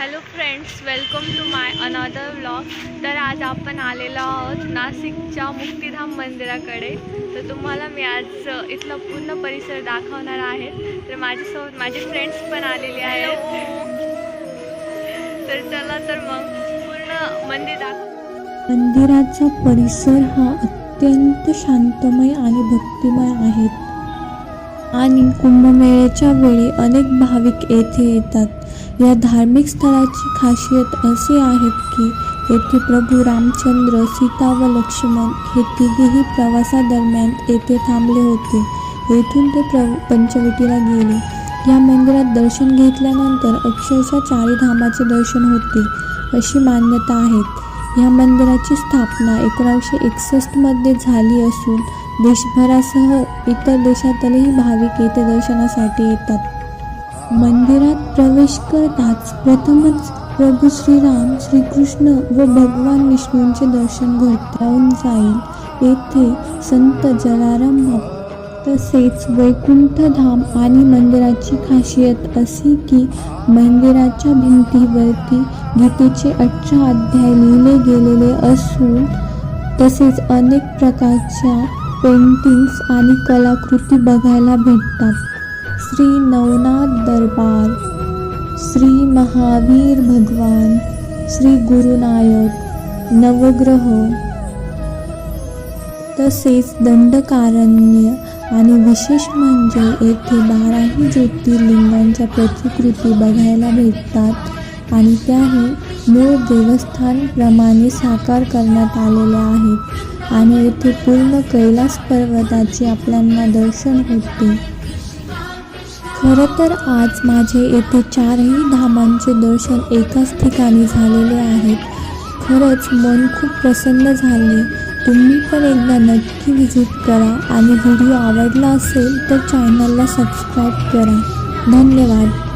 Hello friends welcome to my another vlog तर आज आपण आलेलो आहोत नाशिकच्या मुक्तिधाम मंदिराकडे. तर तुम्हाला मी आज इथला पूर्ण परिसर दाखवणार आहे. तर माझ्यासोबत माझे फ्रेंड्स पण आलेले आहेत. तर चला तर मग पूर्ण मंदिर दाखव मंदिराचा परिसर हा अत्यंत शांतमय आणि भक्तिमय आहे. आणि कुंभमेळ्याच्या वेळी अनेक भाविक येथे येतात. या धार्मिक स्थळाची खासियत असे आहे की येथे प्रभू रामचंद्र सीता व लक्ष्मण हे तिघेही प्रवासादरम्यान येथे थांबले होते. येथून ते प्र पंचवटीला गेले. या मंदिरात दर्शन घेतल्यानंतर अक्षरशः चारी धामाचे दर्शन होते अशी मान्यता आहेत या मंदिराची स्थापना एकोणावीसशे एकसष्टमध्ये झाली असून देशभरासह इतर देशातलेही भाविक येथे दर्शनासाठी येतात. मंदिरात प्रवेश करताच प्रथमच प्रभू श्रीराम श्रीकृष्ण व भगवान विष्णूंचे दर्शन घडतावून जाईल. येथे संत जलाराम बाप तसेच वैकुंठधाम आणि मंदिराची खासियत अशी की मंदिराच्या भिंतीवरती गीतेचे अठरा अध्याय लिहिले गेलेले असून तसेच अनेक प्रकारच्या पेंटिंग्स आणि कलाकृती बघायला भेटतात. श्री नवनाथ दरबार श्री महावीर भगवान श्री गुरुनायक नवग्रह. तसेच दंडकारण्य आणि विशेष म्हणजे येथे बाराही ज्योतिर्लिंगांच्या प्रतिकृती बघायला भेटतात आणि त्याही मूळ देवस्थानप्रमाणे साकार करण्यात आलेल्या आहेत. आणि येथे पूर्ण कैलास पर्वताचे आपल्यांना दर्शन होते. खरं तर आज माझे येथे चारही धामांचे दर्शन एकाच ठिकाणी झालेले आहेत खरंच मन खूप प्रसन्न झाले. तुम्ही पण एकदा नक्की व्हिजिट करा आणि व्हिडिओ आवडला असेल तर चॅनलला सबस्क्राईब करा. धन्यवाद.